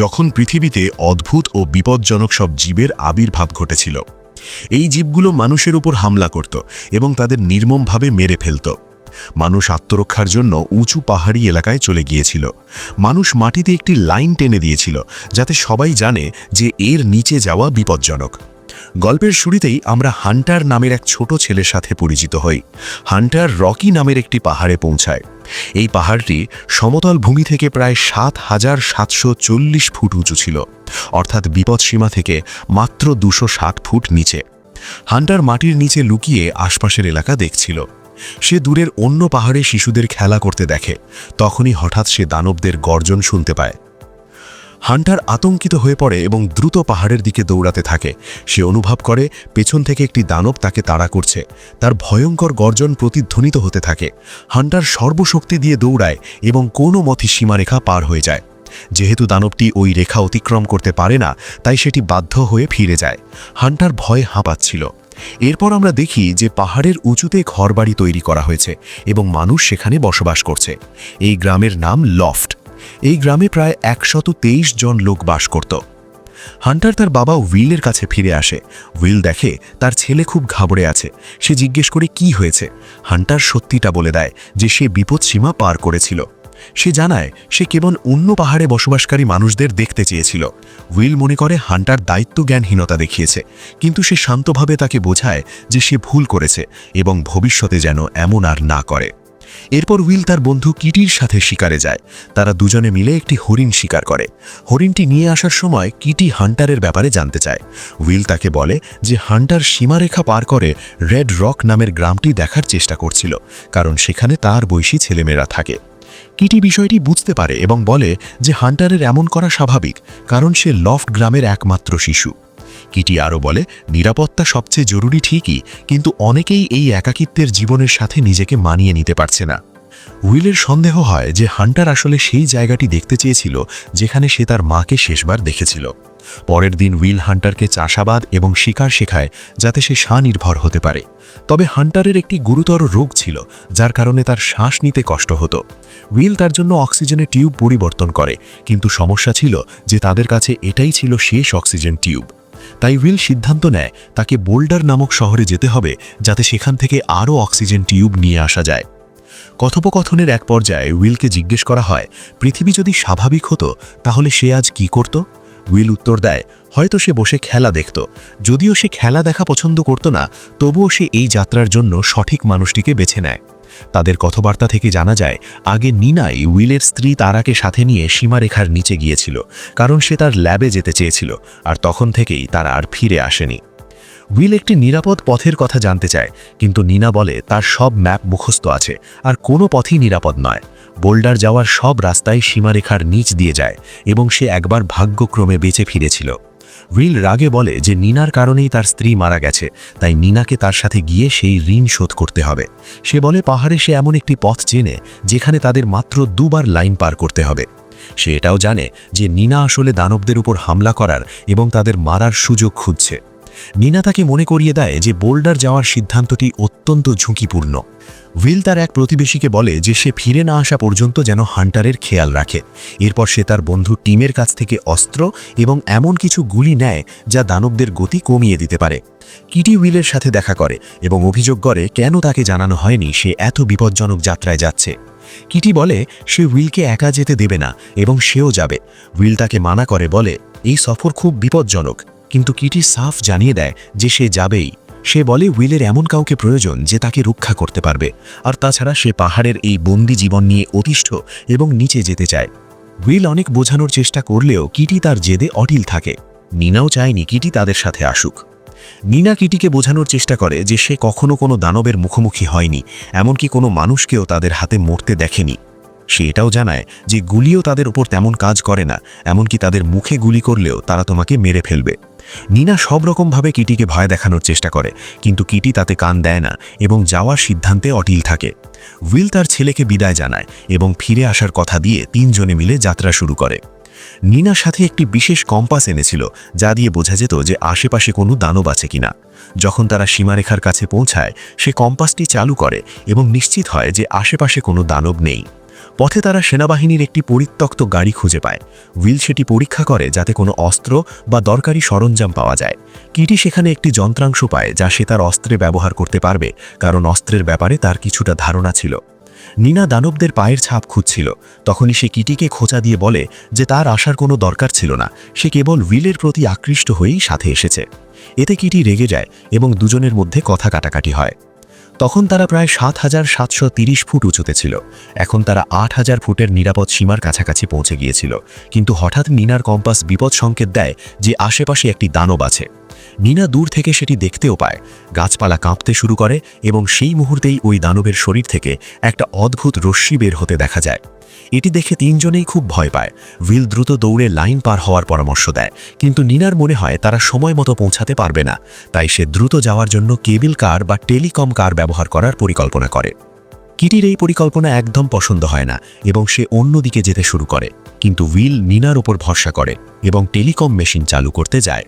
যখন পৃথিবীতে অদ্ভুত ও বিপজ্জনক সব জীবের আবির্ভাব ঘটেছিল, এই জীবগুলো মানুষের উপর হামলা করত এবং তাদের নির্মমভাবে মেরে ফেলত। মানুষ আত্মরক্ষার জন্য উঁচু পাহাড়ি এলাকায় চলে গিয়েছিল। মানুষ মাটিতে একটি লাইন টেনে দিয়েছিল যাতে সবাই জানে যে এর নিচে যাওয়া বিপজ্জনক। গল্পের শুরুতেই আমরা হান্টার নামের এক ছোট ছেলের সাথে পরিচিত হই। হান্টার রকি নামের একটি পাহাড়ে পৌঁছায়। এই পাহাড়টি সমতল ভূমি থেকে প্রায় সাত হাজার সাতশো চল্লিশ ফুট উঁচু ছিল, অর্থাৎ বিপদসীমা থেকে মাত্র দুশো ষাট ফুট নিচে। হান্টার মাটির নিচে লুকিয়ে আশপাশের এলাকা দেখছিল। সে দূরের অন্য পাহাড়ে শিশুদের খেলা করতে দেখে, তখনই হঠাৎ সে দানবদের গর্জন শুনতে পায়। হান্টার আতঙ্কিত হয়ে পড়ে এবং দ্রুত পাহাড়ের দিকে দৌড়াতে থাকে। সে অনুভব করে, পেছন থেকে একটি দানব তাকে তাড়া করছে। তার ভয়ঙ্কর গর্জন প্রতিধ্বনিত হতে থাকে। হান্টার সর্বশক্তি দিয়ে দৌড়ায় এবং কোনো মথি সীমারেখা পার হয়ে যায়। যেহেতু দানবটি ওই রেখা অতিক্রম করতে পারে না, তাই সেটি বাধ্য হয়ে ফিরে যায়। হান্টার ভয়ে হাঁপাচ্ছিল। এরপর আমরা দেখি যে পাহাড়ের উঁচুতে ঘরবাড়ি তৈরি করা হয়েছে এবং মানুষ সেখানে বসবাস করছে। এই গ্রামের নাম লফট। এই গ্রামে প্রায় একশত জন লোক বাস করত। হান্টার তার বাবা উইলের কাছে ফিরে আসে। উইল দেখে তার ছেলে খুব ঘাবড়ে আছে। সে জিজ্ঞেস করে, কি হয়েছে? হান্টার সত্যিটা বলে দেয় যে, সে বিপদসীমা পার করেছিল। সে জানায়, সে কেবল অন্য পাহাড়ে বসবাসকারী মানুষদের দেখতে চেয়েছিল। উইল মনে করে হান্টার দায়িত্ব জ্ঞানহীনতা দেখিয়েছে, কিন্তু সে শান্তভাবে তাকে বোঝায় যে সে ভুল করেছে এবং ভবিষ্যতে যেন এমন আর না করে। এরপর উইল তার বন্ধু কিটির সাথে শিকারে যায়। তারা দুজনে মিলে একটি হরিণ শিকার করে। হরিণটি নিয়ে আসার সময় কিটি হান্টারের ব্যাপারে জানতে চায়। উইল তাকে বলে যে হান্টার সীমারেখা পার করে রেড রক নামের গ্রামটি দেখার চেষ্টা করছিল, কারণ সেখানে তার বয়সী ছেলেমেয়েরা থাকে। কিটি বিষয়টি বুঝতে পারে এবং বলে যে হান্টারের এমন করা স্বাভাবিক, কারণ সে লফট গ্রামের একমাত্র শিশু। কিটি আরও বলে, নিরাপত্তা সবচেয়ে জরুরি ঠিকই, কিন্তু অনেকেই এই একাকিত্বের জীবনের সাথে নিজেকে মানিয়ে নিতে পারছে না। উইলের সন্দেহ হয় যে হান্টার আসলে সেই জায়গাটি দেখতে চেয়েছিল যেখানে সে তার মাকে শেষবার দেখেছিল। পরের দিন উইল হান্টারকে চাষাবাদ এবং শিকার শেখায় যাতে সে স্বনির্ভর হতে পারে। তবে হান্টারের একটি গুরুতর রোগ ছিল, যার কারণে তার শ্বাস নিতে কষ্ট হতো। উইল তার জন্য অক্সিজেনের টিউব পরিবর্তন করে, কিন্তু সমস্যা ছিল যে তাদের কাছে এটাই ছিল শেষ অক্সিজেন টিউব। তাই উইল সিদ্ধান্ত নেয় তাকে বোল্ডার নামক শহরে যেতে হবে যাতে সেখান থেকে আরও অক্সিজেন টিউব নিয়ে আসা যায়। কথোপকথনের এক পর্যায়ে উইলকে জিজ্ঞেস করা হয়, পৃথিবী যদি স্বাভাবিক হতো, তাহলে সে আজ কি করত? উইল উত্তর দেয়, হয়তো সে বসে খেলা দেখত। যদিও সে খেলা দেখা পছন্দ করত না, তবুও সে এই যাত্রার জন্য সঠিক মানুষটিকে বেছে নেয়। তাদের কথাবার্তা থেকে জানা যায়, আগে নিনাই উইলের স্ত্রী তারাকে সাথে নিয়ে সীমারেখার নিচে গিয়েছিল, কারণ সে তার ল্যাবে যেতে চেয়েছিল, আর তখন থেকেই তারা আর ফিরে আসেনি। উইল একটি নিরাপদ পথের কথা জানতে চায়, কিন্তু নিনা বলে, তার সব ম্যাপ মুখস্থ আছে, আর কোনো পথই নিরাপদ নয়। বোল্ডার যাওয়ার সব রাস্তায় সীমারেখার নিচ দিয়ে যায়, এবং সে একবার ভাগ্যক্রমে বেঁচে ফিরেছিল। উইল রাগে বলে যে নিনার কারণেই তার স্ত্রী মারা গেছে, তাই নিনাকে তার সাথে গিয়ে সেই ঋণ শোধ করতে হবে। সে বলে, পাহাড়ে সে এমন একটি পথ চেনে, যেখানে তাদের মাত্র দুবার লাইন পার করতে হবে। সে এটাও জানে যে নিনা আসলে দানবদের উপর হামলা করার এবং তাদের মারার সুযোগ খুঁজছে। নিনা তাকে মনে করিয়ে দেয় যে বোল্ডার যাওয়ার সিদ্ধান্তটি অত্যন্ত ঝুঁকিপূর্ণ। উইল তার এক প্রতিবেশীকে বলে যে সে ফিরে না আসা পর্যন্ত যেন হান্টারের খেয়াল রাখে। এরপর সে তার বন্ধু টিমের কাছ থেকে অস্ত্র এবং এমন কিছু গুলি নেয় যা দানবদের গতি কমিয়ে দিতে পারে। কিটি উইলের সাথে দেখা করে এবং অভিযোগ করে কেন তাকে জানানো হয়নি সে এত বিপজ্জনক যাত্রায় যাচ্ছে। কিটি বলে, সে উইলকে একা যেতে দেবে না এবং সেও যাবে। উইল তাকে মানা করে বলে, এই সফর খুব বিপজ্জনক। কিন্তু কিটি সাফ জানিয়ে দেয় যে সে যাবেই। সে বলে, উইলের এমন কাউকে প্রয়োজন যে তাকে রক্ষা করতে পারবে। আর তাছাড়া সে পাহাড়ের এই বন্দি জীবন নিয়ে অতিষ্ঠ এবং নিচে যেতে চায়। উইল অনেক বোঝানোর চেষ্টা করলেও কিটি তার জেদে অটিল থাকে। নিনাও চায়নি কিটি তাদের সাথে আসুক। নিনা কিটিকে বোঝানোর চেষ্টা করে যে সে কখনো কোনো দানবের মুখোমুখি হয়নি, এমনকি কোনো মানুষকেও তাদের হাতে মরতে দেখেনি। সে এটাও জানায় যে গুলিও তাদের ওপর তেমন কাজ করে না, এমনকি তাদের মুখে গুলি করলেও তারা তোমাকে মেরে ফেলবে। নিনা সব রকমভাবে কিটিকে ভয় দেখানোর চেষ্টা করে, কিন্তু কিটি তাতে কান দেয় না এবং যাওয়ার সিদ্ধান্তে অটিল থাকে। উইল তার ছেলেকে বিদায় জানায় এবং ফিরে আসার কথা দিয়ে তিনজনে মিলে যাত্রা শুরু করে। নিনার সাথে একটি বিশেষ কম্পাস এনেছিল, যা দিয়ে বোঝা যেত যে আশেপাশে কোনো দানব আছে কিনা। যখন তারা সীমারেখার কাছে পৌঁছায়, সে কম্পাসটি চালু করে এবং নিশ্চিত হয় যে আশেপাশে কোনো দানব নেই। পথে তারা সেনাবাহিনীর একটি পরিত্যক্ত গাড়ি খুঁজে পায়। উইল সেটি পরীক্ষা করে যাতে কোনো অস্ত্র বা দরকারি সরঞ্জাম পাওয়া যায়। কিটি সেখানে একটি যন্ত্রাংশ পায় যা সে তার অস্ত্রে ব্যবহার করতে পারবে, কারণ অস্ত্রের ব্যাপারে তার কিছুটা ধারণা ছিল। নিনা দানবদের পায়ের ছাপ খুঁজছিল। তখনই সে কিটিকে খোঁচা দিয়ে বলে যে তার আসার কোনো দরকার ছিল না। সে কেবল উইলের প্রতি আকৃষ্ট হয়েই সাথে এসেছে। এতে কিটি রেগে যায় এবং দুজনের মধ্যে কথা কাটাকাটি হয়। তখন তারা প্রায় সাত হাজার সাতশো তিরিশ ফুট উঁচুতে ছিল। এখন তারা আট হাজার ফুটের নিরাপদ সীমার কাছাকাছি পৌঁছে গিয়েছিল। কিন্তু হঠাৎ নিনার কম্পাস বিপদ সংকেত দেয় যে আশেপাশে একটি দানব আছে। নিনা দূর থেকে সেটি দেখতেও পায়। গাছপালা কাঁপতে শুরু করে এবং সেই মুহূর্তেই ওই দানবের শরীর থেকে একটা অদ্ভুত রশ্মি বের হতে দেখা যায়। এটি দেখে তিনজনেই খুব ভয় পায়। উইল দ্রুত দৌড়ে লাইন পার হওয়ার পরামর্শ দেয়। কিন্তু নিনার মনে হয় তারা সময় মতো পৌঁছাতে পারবে না। তাই সে দ্রুত যাওয়ার জন্য কেবিল কার বা টেলিকম কার ব্যবহার করার পরিকল্পনা করে। কিটির এই পরিকল্পনা একদম পছন্দ হয় না এবং সে অন্য দিকে যেতে শুরু করে। কিন্তু উইল নিনার ওপর ভরসা করে এবং টেলিকম মেশিন চালু করতে যায়।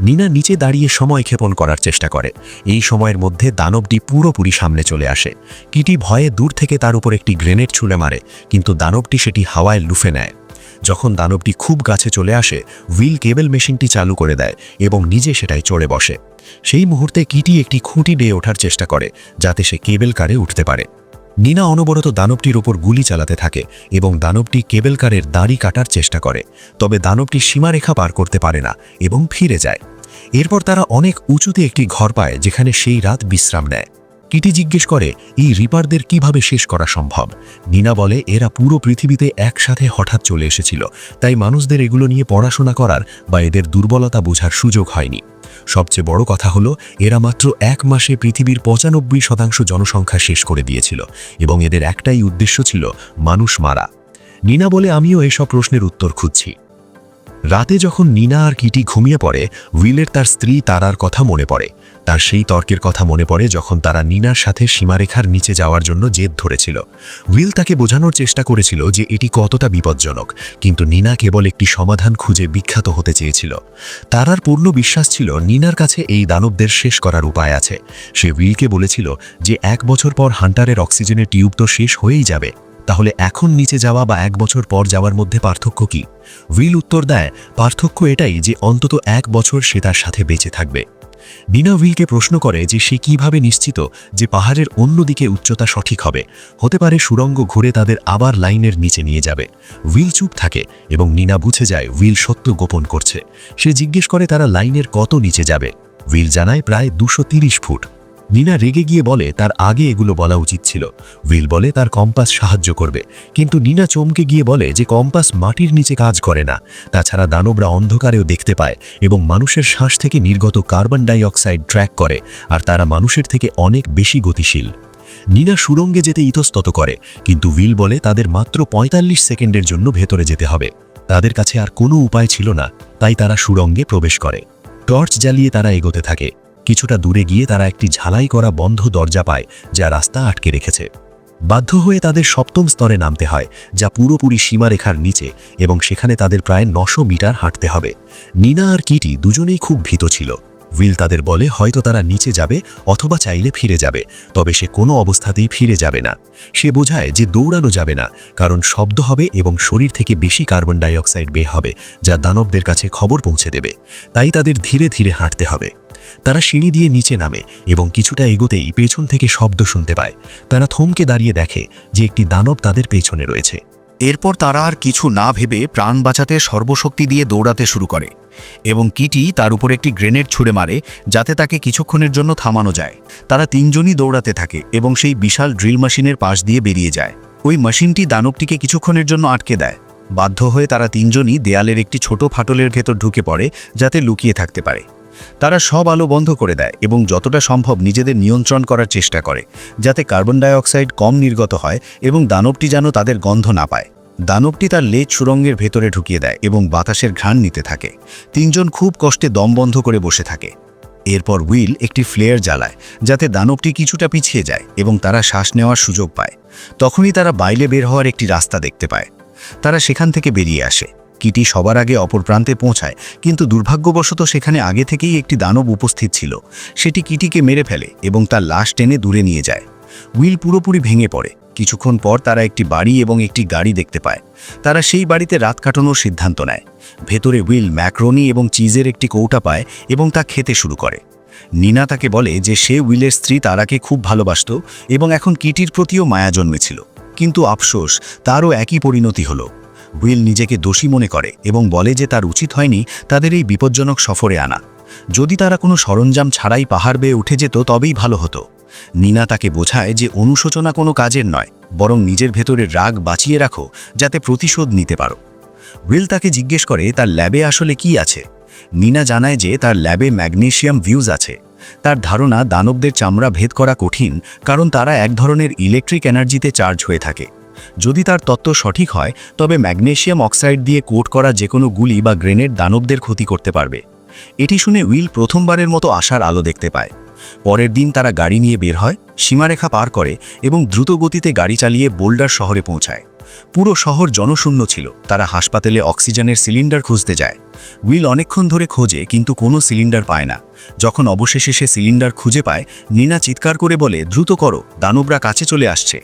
নিনা নিচে দাঁড়িয়ে সময় ক্ষেপণ করার চেষ্টা করে। এই সময়ের মধ্যে দানবটি পুরোপুরি সামনে চলে আসে। কিটি ভয়ে দূর থেকে তার উপর একটি গ্রেনেড ছুঁড়ে মারে, কিন্তু দানবটি সেটি হাওয়ায় লুফে নেয়। যখন দানবটি খুব গাছে চলে আসে, হুইল কেবল মেশিনটি চালু করে দেয় এবং নিজে সেটায় চড়ে বসে। সেই মুহূর্তে কিটি একটি খুঁটি বেয়ে ওঠার চেষ্টা করে, যাতে সে কেবল কারে উঠতে পারে। নিনা অনবরত দানবটির ওপর গুলি চালাতে থাকে এবং দানবটি কেবেলকারের দাড়ি কাটার চেষ্টা করে, তবে দানবটি সীমারেখা পার করতে পারে না এবং ফিরে যায়। এরপর তারা অনেক উঁচুতে একটি ঘর পায়, যেখানে সেই রাত বিশ্রাম নেয়। কিটি জিজ্ঞেস করে, এই রিপারদের কীভাবে শেষ করা সম্ভব? নিনা বলে, এরা পুরো পৃথিবীতে একসাথে হঠাৎ চলে এসেছিল, তাই মানুষদের এগুলো নিয়ে পড়াশোনা করার বা এদের দুর্বলতা বোঝার সুযোগ হয়নি। সবচেয়ে বড় কথা হলো, এরা মাত্র এক মাসে পৃথিবীর পঁচানব্বই শতাংশ জনসংখ্যা শেষ করে দিয়েছিল এবং এদের একটাই উদ্দেশ্য ছিল মানুষ মারা। নিনা বলে, আমিও এসব প্রশ্নের উত্তর খুঁজছি। রাতে যখন নিনা আর কিটি ঘুমিয়ে পড়ে, উইলের তার স্ত্রী তারার কথা মনে পড়ে। তার সেই তর্কের কথা মনে পড়ে যখন তারা নিনার সাথে সীমারেখার নিচে যাওয়ার জন্য জেদ ধরেছিল। উইল তাকে বোঝানোর চেষ্টা করেছিল যে এটি কতটা বিপজ্জনক, কিন্তু নিনা কেবল একটি সমাধান খুঁজে বিখ্যাত হতে চেয়েছিল। তারার পূর্ণ বিশ্বাস ছিল নিনার কাছে এই দানবদের শেষ করার উপায় আছে। সে উইলকে বলেছিল যে এক বছর পর হান্টারের অক্সিজেনের টিউব তো শেষ হয়েই যাবে। তাহলে এখন নিচে যাওয়া বা এক বছর পর যাওয়ার মধ্যে পার্থক্য কি? উইল উত্তর দেয়, পার্থক্য এটাই যে অন্তত এক বছর সে তার সাথে বেঁচে থাকবে। নিনা উইলকে প্রশ্ন করে যে সে কীভাবে নিশ্চিত যে পাহাড়ের অন্যদিকে উচ্চতা সঠিক হবে। হতে পারে সুরঙ্গ ঘুরে তাদের আবার লাইনের নিচে নিয়ে যাবে। উইল চুপ থাকে এবং নিনা বুঝে যায় উইল সত্য গোপন করছে। সে জিজ্ঞেস করে তারা লাইনের কত নিচে যাবে। উইল জানায় প্রায় দুশো ফুট। নিনা রেগে গিয়ে বলে, তার আগে এগুলো বলা উচিত ছিল। উইল বলে, তার কম্পাস সাহায্য করবে। কিন্তু নিনা চমকে গিয়ে বলে যে, কম্পাস মাটির নিচে কাজ করে না। তাছাড়া দানবরা অন্ধকারেও দেখতে পায় এবং মানুষের শ্বাস থেকে নির্গত কার্বন ডাই অক্সাইড ট্র্যাক করে, আর তারা মানুষের থেকে অনেক বেশি গতিশীল। নিনা সুরঙ্গে যেতে ইতস্তত করে, কিন্তু উইল বলে, তাদের মাত্র ৪৫ সেকেন্ডের জন্য ভেতরে যেতে হবে। তাদের কাছে আর কোনো উপায় ছিল না। তাই তারা সুরঙ্গে প্রবেশ করে। টর্চ জ্বালিয়ে তারা এগোতে থাকে। কিছুটা দূরে গিয়ে তারা একটি ঝালাই করা বন্ধ দরজা পায়, যা রাস্তা আটকে রেখেছে। বাধ্য হয়ে তাদের সপ্তম স্তরে নামতে হয়, যা পুরোপুরি সীমারেখার নিচে এবং সেখানে তাদের প্রায় নশো মিটার হাঁটতে হবে। নিনা আর কিটি দুজনেই খুব ভীত ছিল। উইল তাদের বলে, হয়তো তারা নিচে যাবে অথবা চাইলে ফিরে যাবে, তবে সে কোনো অবস্থাতেই ফিরে যাবে না। সে বোঝায় যে দৌড়ানো যাবে না, কারণ শব্দ হবে এবং শরীর থেকে বেশি কার্বন ডাইঅক্সাইড বের হবে, যা দানবদের কাছে খবর পৌঁছে দেবে। তাই তাদের ধীরে ধীরে হাঁটতে হবে। তারা সিঁড়ি দিয়ে নিচে নামে এবং কিছুটা এগোতেই পেছন থেকে শব্দ শুনতে পায়। তারা থমকে দাঁড়িয়ে দেখে যে একটি দানব তাদের পেছনে রয়েছে। এরপর তারা আর কিছু না ভেবে প্রাণ বাঁচাতে সর্বশক্তি দিয়ে দৌড়াতে শুরু করে এবং কিটি তার উপর একটি গ্রেনেড ছুঁড়ে মারে যাতে তাকে কিছুক্ষণের জন্য থামানো যায়। তারা তিনজনই দৌড়াতে থাকে এবং সেই বিশাল ড্রিল মেশিনের পাশ দিয়ে বেরিয়ে যায়। ওই মেশিনটি দানবটিকে কিছুক্ষণের জন্য আটকে দেয়। বাধ্য হয়ে তারা তিনজনই দেয়ালের একটি ছোট ফাটলের ভেতর ঢুকে পড়ে যাতে লুকিয়ে থাকতে পারে। তারা সব আলো বন্ধ করে দেয় এবং যতটা সম্ভব নিজেদের নিয়ন্ত্রণ করার চেষ্টা করে, যাতে কার্বন ডাইঅক্সাইড কম নির্গত হয় এবং দানবটি যেন তাদের গন্ধ না পায়। দানবটি তার লেজ সুরঙ্গের ভেতরে ঢুকিয়ে দেয় এবং বাতাসের ঘ্রাণ নিতে থাকে। তিনজন খুব কষ্টে দম বন্ধ করে বসে থাকে। এরপর উইল একটি ফ্লেয়ার জ্বালায়, যাতে দানবটি কিছুটা পিছিয়ে যায় এবং তারা শ্বাস নেওয়ার সুযোগ পায়। তখনই তারা বাইরে বের হওয়ার একটি রাস্তা দেখতে পায়। তারা সেখান থেকে বেরিয়ে আসে। কিটি সবার আগে অপর প্রান্তে পৌঁছায়, কিন্তু দুর্ভাগ্যবশত সেখানে আগে থেকেই একটি দানব উপস্থিত ছিল। সেটি কিটিকে মেরে ফেলে এবং তার লাশ টেনে দূরে নিয়ে যায়। উইল পুরোপুরি ভেঙে পড়ে। কিছুক্ষণ পর তারা একটি বাড়ি এবং একটি গাড়ি দেখতে পায়। তারা সেই বাড়িতে রাত কাটানোর সিদ্ধান্ত নেয়। ভেতরে উইল ম্যাক্রোনি এবং চিজের একটি কৌটা পায় এবং তা খেতে শুরু করে। নিনা তাকে বলে যে সে উইলের স্ত্রী তারাকে খুব ভালোবাসত এবং এখন কিটির প্রতিও মায়া জন্মেছিল। কিন্তু আফসোস, তারও একই পরিণতি হলো। উইল নিজেকে দোষী মনে করে এবং বলে যে তার উচিত হয়নি তাদের এই বিপজ্জনক সফরে আনা। যদি তারা কোনো সরঞ্জাম ছাড়াই পাহাড় বেয়ে উঠে যেত, তবেই ভালো হতো। নিনা তাকে বোঝায় যে অনুশোচনা কোনো কাজের নয়, বরং নিজের ভেতরের রাগ বাঁচিয়ে রাখো, যাতে প্রতিশোধ নিতে পারো। উইল তাকে জিজ্ঞেস করে, তার ল্যাবে আসলে কি আছে? নিনা জানায় যে তার ল্যাবে ম্যাগনেশিয়াম ভিউজ আছে। তার ধারণা, দানবদের চামড়া ভেদ করা কঠিন, কারণ তারা এক ধরনের ইলেকট্রিক এনার্জিতে চার্জ হয়ে থাকে। যদি তার তত্ত্ব সঠিক হয়, তবে ম্যাগনেশিয়াম অক্সাইড দিয়ে কোট করা যে কোনো গুলি বা গ্রেনেড দানবদের ক্ষতি করতে পারবে। এটি শুনে উইল প্রথমবারের মতো আশার আলো দেখতে পায়। পরের দিন তারা গাড়ি নিয়ে বের হয়, সীমারেখা পার করে এবং দ্রুত গতিতে গাড়ি চালিয়ে বোল্ডার শহরে পৌঁছায়। পুরো শহর জনশূন্য ছিল, তারা হাসপাতালে অক্সিজেনের সিলিন্ডার খুঁজতে যায়। উইল অনেকক্ষণ ধরে খোঁজে, কিন্তু কোনো সিলিন্ডার পায় না। যখন অবশেষে সে সিলিন্ডার খুঁজে পায়, নিনা চিৎকার করে বলে, দ্রুত করো, দানবরা কাছে চলে আসছে।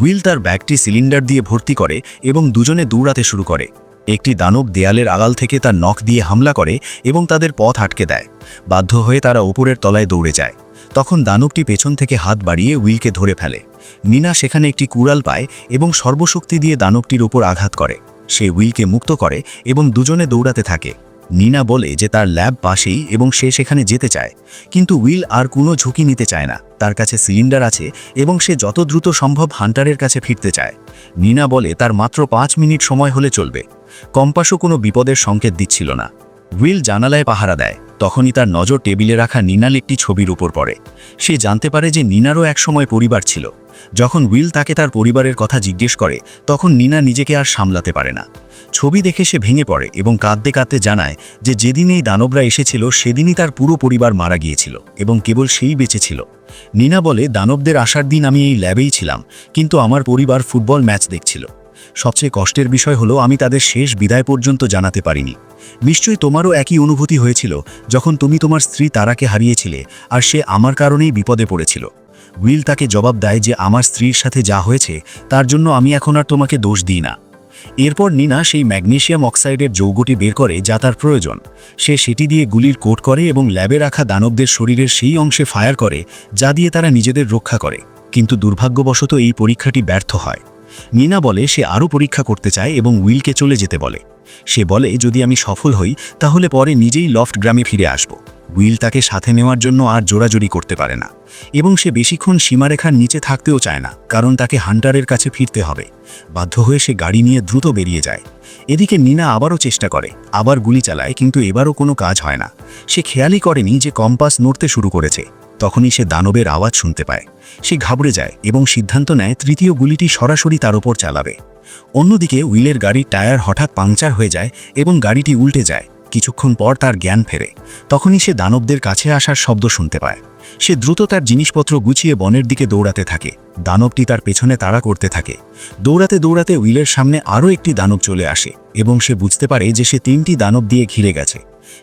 উইল তার ব্যাগটি সিলিন্ডার দিয়ে ভর্তি করে এবং দুজনে দৌড়াতে শুরু করে। একটি দানব দেয়ালের আড়াল থেকে তার নখ দিয়ে হামলা করে এবং তাদের পথ আটকে দেয়। বাধ্য হয়ে তারা ওপরের তলায় দৌড়ে যায়। তখন দানবটি পেছন থেকে হাত বাড়িয়ে উইলকে ধরে ফেলে। নিনা সেখানে একটি কুড়াল পায় এবং সর্বশক্তি দিয়ে দানবটির ওপর আঘাত করে। সে উইলকে মুক্ত করে এবং দুজনে দৌড়াতে থাকে। নিনা বলে যে তার ল্যাব পাশেই এবং সে সেখানে যেতে চায়। কিন্তু উইল আর কোনো ঝুঁকি নিতে চায় না। তার কাছে সিলিন্ডার আছে এবং সে যত দ্রুত সম্ভব হান্টারের কাছে ফিরতে চায়। নিনা বলে, তার মাত্র পাঁচ মিনিট সময় হলে চলবে। কম্পাসও কোনো বিপদের সংকেত দিচ্ছিল না। উইল জানালায় পাহারা দেয়। তখনই তার নজর টেবিলে রাখা নিনাল একটি ছবির উপর পড়ে। সে জানতে পারে যে নিনারও একসময় পরিবার ছিল। যখন উইল তাকে তার পরিবারের কথা জিজ্ঞেস করে, তখন নিনা নিজেকে আর সামলাতে পারে না। ছবি দেখে সে ভেঙে পড়ে এবং কাঁদতে কাঁদতে জানায় যে যেদিন এই দানবরা এসেছিল, সেদিনই তার পুরো পরিবার মারা গিয়েছিল এবং কেবল সেই বেঁচে ছিল। নিনা বলে, দানবদের আসার দিন আমি এই ল্যাবেই ছিলাম, কিন্তু আমার পরিবার ফুটবল ম্যাচ দেখছিল। সবচেয়ে কষ্টের বিষয় হলো, আমি তাদের শেষ বিদায় পর্যন্ত জানাতে পারিনি। নিশ্চয়ই তোমারও একই অনুভূতি হয়েছিল, যখন তুমি তোমার স্ত্রী তারাকে হারিয়েছিলে, আর সে আমার কারণেই বিপদে পড়েছিল। উইল তাকে জবাব দেয় যে, আমার স্ত্রীর সাথে যা হয়েছে, তার জন্য আমি এখন আর তোমাকে দোষ দিই না। এরপর নিনা সেই ম্যাগনেশিয়াম অক্সাইডের যৌগটি বের করে যা তার প্রয়োজন। সে সেটি দিয়ে গুলির কোট করে এবং ল্যাবে রাখা দানবদের শরীরের সেই অংশে ফায়ার করে, যা দিয়ে তারা নিজেদের রক্ষা করে। কিন্তু দুর্ভাগ্যবশত এই পরীক্ষাটি ব্যর্থ হয়। নিনা বলে, সে আরও পরীক্ষা করতে চায় এবং উইলকে চলে যেতে বলে। সে বলে, যদি আমি সফল হই, তাহলে পরে নিজেই লফট গ্রামে ফিরে আসব। উইল তাকে সাথে নেওয়ার জন্য আর জোরাজোরি করতে পারে না। এবং সে বেশিক্ষণ সীমারেখার নিচে থাকতেও চায় না, কারণ তাকে হান্টারের কাছে ফিরতে হবে। বাধ্য হয়ে সে গাড়ি নিয়ে দ্রুত বেরিয়ে যায়। এদিকে নিনা আবারও চেষ্টা করে, আবার গুলি চালায়, কিন্তু এবারও কোনো কাজ হয় না। সে খেয়ালই করেনি যে কম্পাস নড়তে শুরু করেছে। তখনই সে দানবের আওয়াজ শুনতে পায়। সে ঘাবড়ে যায় এবং সিদ্ধান্ত নেয় তৃতীয় গুলিটি সরাসরি তার ওপর চালাবে। অন্যদিকে উইলের গাড়ির টায়ার হঠাৎ পাংচার হয়ে যায় এবং গাড়িটি উল্টে যায়। কিছুক্ষণ পর তার জ্ঞান ফেরে। তখনই সে দানবদের কাছে আসার শব্দ শুনতে পায়। সে দ্রুত তার জিনিসপত্র গুছিয়ে বনের দিকে দৌড়াতে থাকে। দানবটি তার পেছনে তাড়া করতে থাকে। দৌড়াতে দৌড়াতে উইলের সামনে আরও একটি দানব চলে আসে এবং সে বুঝতে পারে যে সে তিনটি দানব দিয়ে ঘিরে গেছে।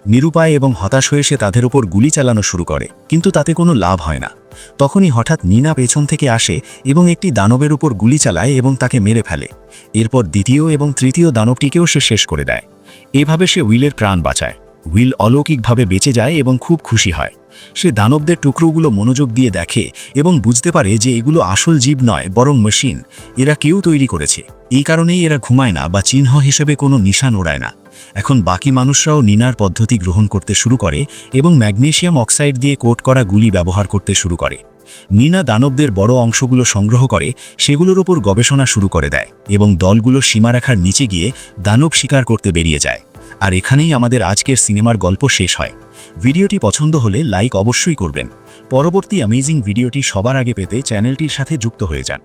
নিরুপায় এবং হতাশ হয়ে সে তাদের উপর গুলি চালানো শুরু করে, কিন্তু তাতে কোনো লাভ হয় না। তখনই হঠাৎ নিনা পেছন থেকে আসে এবং একটি দানবের উপর গুলি চালায় এবং তাকে মেরে ফেলে। এরপর দ্বিতীয় এবং তৃতীয় দানবটিকেও সে শেষ করে দেয়। এভাবে সে উইলের প্রাণ বাঁচায়। উইল অলৌকিকভাবে বেঁচে যায় এবং খুব খুশি হয়। সে দানবদের টুকরোগুলো মনোযোগ দিয়ে দেখে এবং বুঝতে পারে যে এগুলো আসল জীব নয়, বরং মেশিন। এরা কেউ তৈরি করেছে। এই কারণেই এরা ঘুমায় না বা চিহ্ন হিসেবে কোনো নিশান ওড়ায় না। এখন বাকি মানুষরাও নিনার পদ্ধতি গ্রহণ করতে শুরু করে এবং ম্যাগনেশিয়াম অক্সাইড দিয়ে কোট করা গুলি ব্যবহার করতে শুরু করে। নিনা দানবদের বড় অংশগুলো সংগ্রহ করে সেগুলোর ওপর গবেষণা শুরু করে দেয় এবং দলগুলো সীমারেখার নিচে গিয়ে দানব শিকার করতে বেরিয়ে যায়। আর এখানেই আমাদের আজকের সিনেমার গল্প শেষ হয়। ভিডিওটি পছন্দ হলে লাইক অবশ্যই করবেন। পরবর্তী অ্যামেজিং ভিডিওটি সবার আগে পেতে চ্যানেলটির সাথে যুক্ত হয়ে যান।